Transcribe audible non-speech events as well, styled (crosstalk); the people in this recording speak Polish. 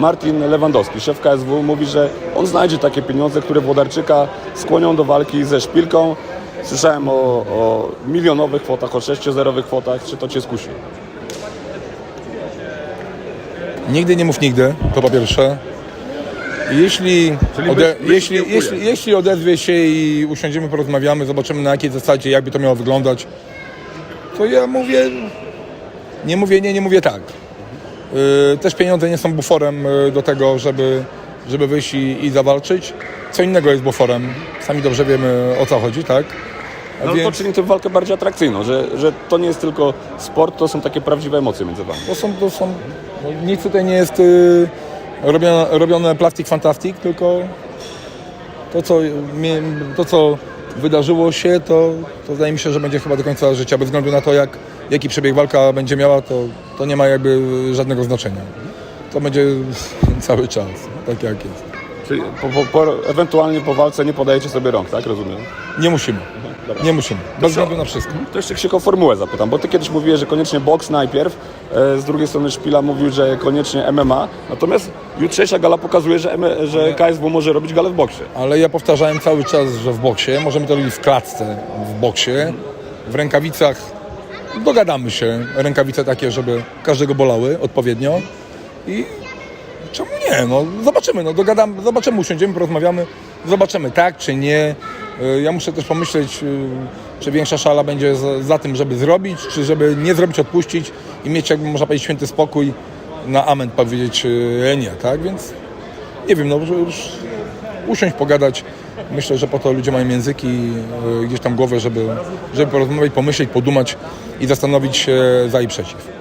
Martin Lewandowski, szef KSW, mówi, że on znajdzie takie pieniądze, które Włodarczyka skłonią do walki ze Szpilką. Słyszałem o, o milionowych kwotach, o sześciozerowych kwotach. Czy to Cię skusi? Nigdy nie mów nigdy, to po pierwsze. Jeśli, Czyli ode, byś- byś jeśli, jeśli, jeśli odezwie się i usiądziemy, porozmawiamy, zobaczymy na jakiej zasadzie, jakby to miało wyglądać, to ja mówię, nie mówię nie, nie mówię tak. Yy, też pieniądze nie są buforem yy, do tego, żeby, żeby wyjść i, i zawalczyć. Co innego jest buforem. Sami dobrze wiemy o co chodzi, tak? No to więc- czyni tę walkę bardziej atrakcyjną, że, że to nie jest tylko sport, to są takie prawdziwe emocje między Wami. To są, to są, no, nic tutaj nie jest y, robione, robione plastik fantastik, tylko to co, to, co wydarzyło się, to, to wydaje mi się, że będzie chyba do końca życia. Bez względu na to, jak, jaki przebieg walka będzie miała, to, to nie ma jakby żadnego znaczenia. To będzie (laughs) cały czas, tak jak jest. Czyli po, po, po, ewentualnie po walce nie podajecie sobie rąk, tak? Rozumiem. Nie musimy. Nie musimy. Bez względu na wszystko. To jeszcze Krzyk o formułę zapytam, bo ty kiedyś mówiłeś, że koniecznie boks najpierw, e, z drugiej strony Szpila mówił, że koniecznie MMA, natomiast jutrzejsza gala pokazuje, że, M- że KSW może robić galę w boksie. Ale ja powtarzałem cały czas, że w boksie, możemy to robić w klatce, w boksie, w rękawicach, dogadamy się, rękawice takie, żeby każdego bolały odpowiednio. I czemu nie, no zobaczymy, no dogadamy, zobaczymy, usiądziemy, porozmawiamy, zobaczymy tak czy nie. Y, Ja muszę też pomyśleć, y, czy większa szala będzie za, za tym, żeby zrobić, czy żeby nie zrobić, odpuścić i mieć, jakby można powiedzieć, święty spokój, na amen powiedzieć y, nie, tak, więc nie wiem, no już usiąść, pogadać. Myślę, że po to ludzie mają języki, y, gdzieś tam głowę, żeby, żeby porozmawiać, pomyśleć, podumać i zastanowić się za i przeciw.